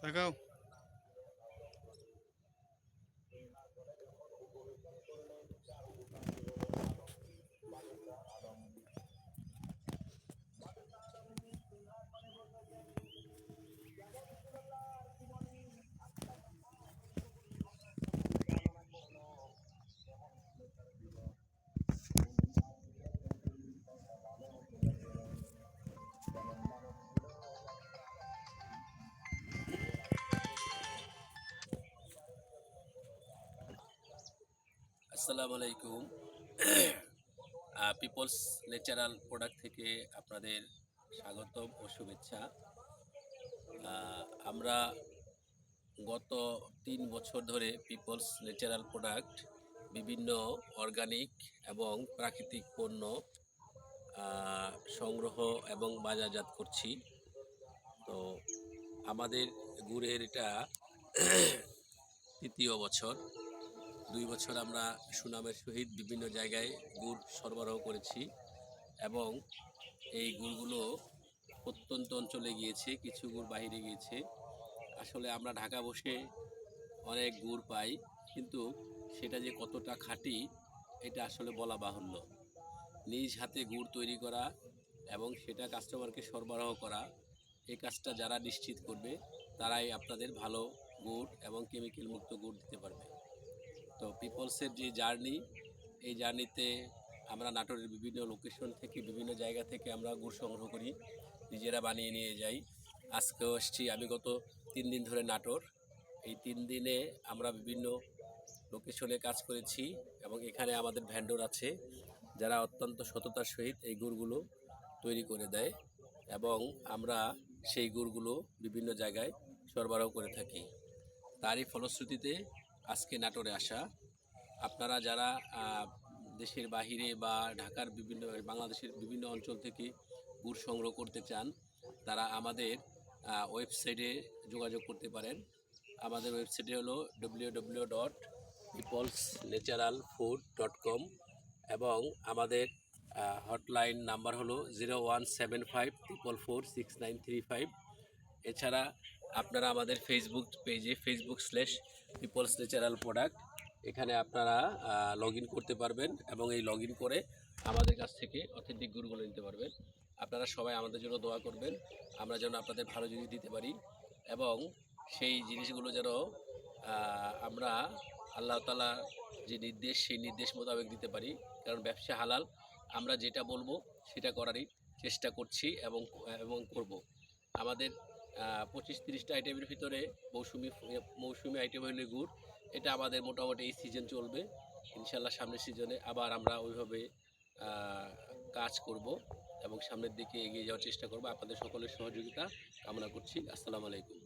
তাকাও আসসালামু আলাইকুম। পিপলস ন্যাচারাল প্রোডাক্ট থেকে আপনাদের স্বাগতম ও শুভেচ্ছা। আমরা গত তিন বছর ধরে পিপলস ন্যাচারাল প্রোডাক্ট বিভিন্ন অর্গানিক এবং প্রাকৃতিক পণ্য সংগ্রহ এবং বাজারজাত করছি। তো আমাদের গুড়ের এটা তৃতীয় বছর। দুই বছর আমরা সুনামের সহিত বিভিন্ন জায়গায় গুড় সরবরাহ করেছি এবং এই গুড়গুলো প্রত্যন্ত অঞ্চলে গিয়েছে, কিছু গুড় বাইরে গিয়েছে। আসলে আমরা ঢাকা বসে অনেক গুড় পাই, কিন্তু সেটা যে কতটা খাঁটি, এটা আসলে বলা বাহুল্য। নিজ হাতে গুড় তৈরি করা এবং সেটা কাস্টমারকে সরবরাহ করা এই কাজটা যারা নিশ্চিত করবে, তারাই আপনাদের ভালো গুড় এবং কেমিক্যাল মুক্ত গুড় দিতে পারবে। তো পিপলসের যে জার্নি, এই জার্নিতে আমরা নাটোরের বিভিন্ন লোকেশন থেকে, বিভিন্ন জায়গা থেকে আমরা গুড় সংগ্রহ করি, নিজেরা বানিয়ে নিয়ে যাই। আজকেও এসছি আমি গত তিন দিন ধরে নাটোর। এই তিন দিনে আমরা বিভিন্ন লোকেশনে কাজ করেছি এবং এখানে আমাদের ভ্যান্ডর আছে, যারা অত্যন্ত সততার সহিত এই গুড়গুলো তৈরি করে দেয় এবং আমরা সেই গুড়গুলো বিভিন্ন জায়গায় সরবরাহ করে থাকি। তারই ফলশ্রুতিতে আজকে নাটোরে আসা। আপনারা যারা দেশের বাহিরে বা ঢাকার বিভিন্ন, বাংলাদেশের বিভিন্ন অঞ্চল থেকে গুড় সংগ্রহ করতে চান, তারা আমাদের ওয়েবসাইটে যোগাযোগ করতে পারেন। আমাদের ওয়েবসাইটে হলো W W dot Peoples Natural Food dot com এবং আমাদের হটলাইন নাম্বার হলো zero one seven five triple four six nine three five এছাড়া আপনারা আমাদের ফেসবুক পেজে Facebook slash Peoples Natural Product এখানে আপনারা লগ করতে পারবেন এবং এই লগ করে আমাদের কাছ থেকে অথেন্টিক গুড়গুলো নিতে পারবেন। আপনারা সবাই আমাদের জন্য দোয়া করবেন, আমরা যেন আপনাদের ভালো জিনিস দিতে পারি এবং সেই জিনিসগুলো যেন আমরা আল্লাহ তালা যে নির্দেশ, সেই নির্দেশ মোতাবেক দিতে পারি। কারণ ব্যবসা হালাল, আমরা যেটা বলব সেটা করারই চেষ্টা করছি এবং এবং করব। আমাদের পঁচিশ তিরিশটা আইটেমের ভিতরে মৌসুমি মৌসুমি আইটেম হইলে গুড়। এটা আমাদের মোটামুটি এই সিজন চলবে। ইনশাল্লাহ সামনের সিজনে আবার আমরা ওইভাবে কাজ করব এবং সামনের দিকে এগিয়ে যাওয়ার চেষ্টা করব। আপনাদের সকলের সহযোগিতা কামনা করছি। আসসালামু আলাইকুম।